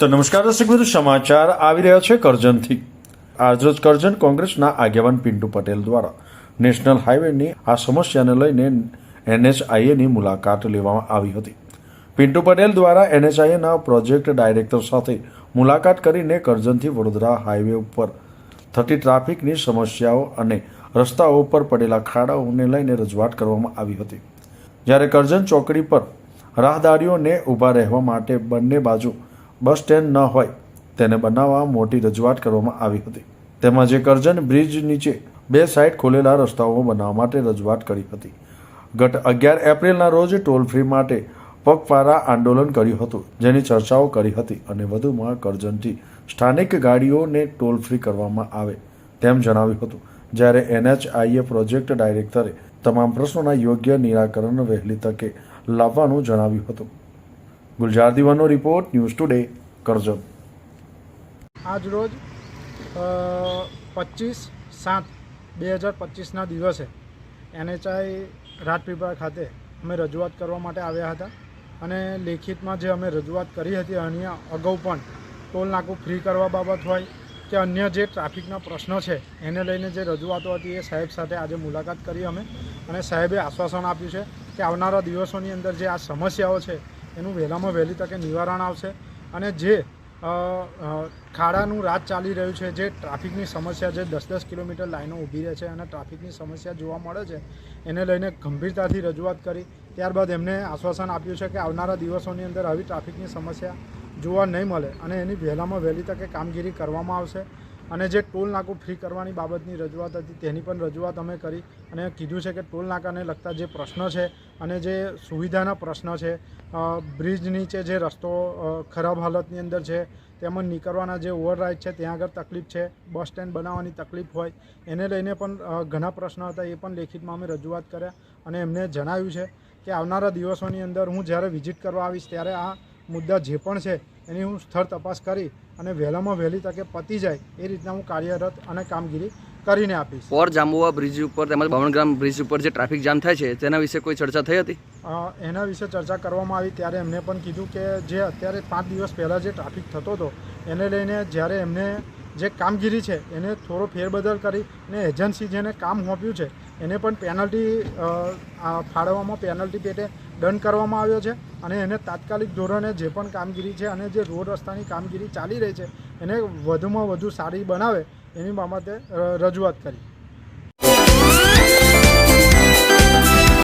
તો નમસ્કાર દર્શક મિત્રો, સમાચાર આવી રહ્યા છે કરજણથી. આજરોજ કરજણ કોંગ્રેસના આગેવાન પિન્ટુ પટેલ દ્વારા નેશનલ હાઈવેની આ સમસ્યાને લઈને એનએચઆઈએની મુલાકાત લેવામાં આવી હતી. પિન્ટુ પટેલ દ્વારા એનએચઆઈએના પ્રોજેક્ટ ડાયરેક્ટર સાથે મુલાકાત કરીને કરજણથી વડોદરા હાઈવે ઉપર થતી ટ્રાફિકની સમસ્યાઓ અને રસ્તાઓ ઉપર પડેલા ખાડાઓને લઈને રજૂઆત કરવામાં આવી હતી. જ્યારે કરજણ ચોકડી પર રાહદારીઓને ઊભા રહેવા માટે બંને બાજુ બસ સ્ટેન્ડ ન હોય, તેને બનાવવા મોટી રજૂઆત કરવામાં આવી હતી. તેમજ કરજણ બ્રિજ નીચે બે સાઇડ ખોલેલા રસ્તાઓ બનાવવા માટે રજૂઆત કરી હતી. ગત અગિયાર એપ્રિલના રોજ ટોલ ફ્રી માટે પગપાળા આંદોલન કર્યું હતું, જેની ચર્ચાઓ કરી હતી અને વધુમાં કરજણથી સ્થાનિક ગાડીઓને ટોલ ફ્રી કરવામાં આવે તેમ જણાવ્યું હતું. જ્યારે એનએચઆઈએ પ્રોજેક્ટ ડાયરેક્ટરે તમામ પ્રશ્નોના યોગ્ય નિરાકરણ વહેલી તકે લાવવાનું જણાવ્યું હતું. ગુલજાર દીવાનો રિપોર્ટ, ન્યૂઝ ટુડે, કરજણ. આજ રોજ પચીસ સાત બે હજાર પચીસના દિવસે એનએચઆઈ રાજપીપળા ખાતે અમે રજૂઆત કરવા માટે આવ્યા હતા. અને લેખિતમાં જે અમે રજૂઆત કરી હતી અન્ય અગાઉ પણ, ટોલ નાકું ફ્રી કરવા બાબત હોય કે અન્ય જે ટ્રાફિકના પ્રશ્નો છે, એને લઈને જે રજૂઆતો હતી એ સાહેબ સાથે આજે મુલાકાત કરી અમે. અને સાહેબે આશ્વાસન આપ્યું છે કે આવનારા દિવસોની અંદર જે આ સમસ્યાઓ છે, એનું વહેલામાં વહેલી તકે નિવારણ આવશે. અને જે ખાડાનું રાજ ચાલી રહ્યું છે. જે ટ્રાફિકની સમસ્યા જે દસ દસ કિલોમીટર લાઈનો ઊભી રહે છે અને ટ્રાફિકની સમસ્યા જોવા મળે છે, એને લઈને ગંભીરતાથી રજૂઆત કરી. ત્યારબાદ એમને આશ્વાસન આપ્યું છે કે આવનારા દિવસોની અંદર આવી ટ્રાફિકની સમસ્યા જોવા નહીં મળે અને એની વહેલામાં વહેલી તકે કામગીરી કરવામાં આવશે. અને જે ટોલ નાકું ફ્રી કરવાની બાબતની રજૂઆત હતી તેની પણ રજૂઆત અમે કરી અને કીધું છે કે ટોલ નાકાને લગતા જે પ્રશ્ન છે અને જે સુવિધાના પ્રશ્ન છે બ્રિજ નીચે જે રસ્તો ખરાબ હાલતની અંદર છે, તેમજ નીકળવાના જે ઓવરરાઇડ છે, ત્યાં આગળ તકલીફ છે, બસ સ્ટેન્ડ બનાવવાની તકલીફ હોય, એને લઈને પણ ઘણા પ્રશ્ન હતા, એ પણ લેખિતમાં અમે રજૂઆત કર્યા અને એમને જણાવ્યું છે કે આવનારા દિવસોની અંદર હું જ્યારે વિઝિટ કરવા આવીશ ત્યારે આ મુદ્દા જે પણ છે એની હું સ્થળ તપાસ કરી અને વહેલામાં વહેલી તકે પતી જાય એ રીતના હું કાર્યરત અને કામગીરી કરીને આપીશ. પોર જાંબુવા બ્રિજ ઉપર તેમજ ભવનગ્રામ બ્રિજ ઉપર જે ટ્રાફિક જામ થાય છે તેના વિશે કોઈ ચર્ચા થઈ હતી? એના વિશે ચર્ચા કરવામાં આવી ત્યારે એમને પણ કીધું કે જે અત્યારે પાંચ દિવસ પહેલાં જે ટ્રાફિક થતો હતો એને લઈને જ્યારે એમને જે કામગીરી છે એને થોડો ફેરબદલ કરી અને એજન્સી જેને કામ સોંપ્યું છે એને પણ પેનલ્ટી ફાળવવામાં પેનલ્ટી પેટે દંડ કરવામાં આવ્યો છે અને એને તાત્કાલિક ધોરણે જે પણ કામગીરી છે અને જે રોડ રસ્તાની કામગીરી ચાલી રહી છે એને વધુમાં વધુ સારી બનાવે એની બાબતે રજૂઆત કરી.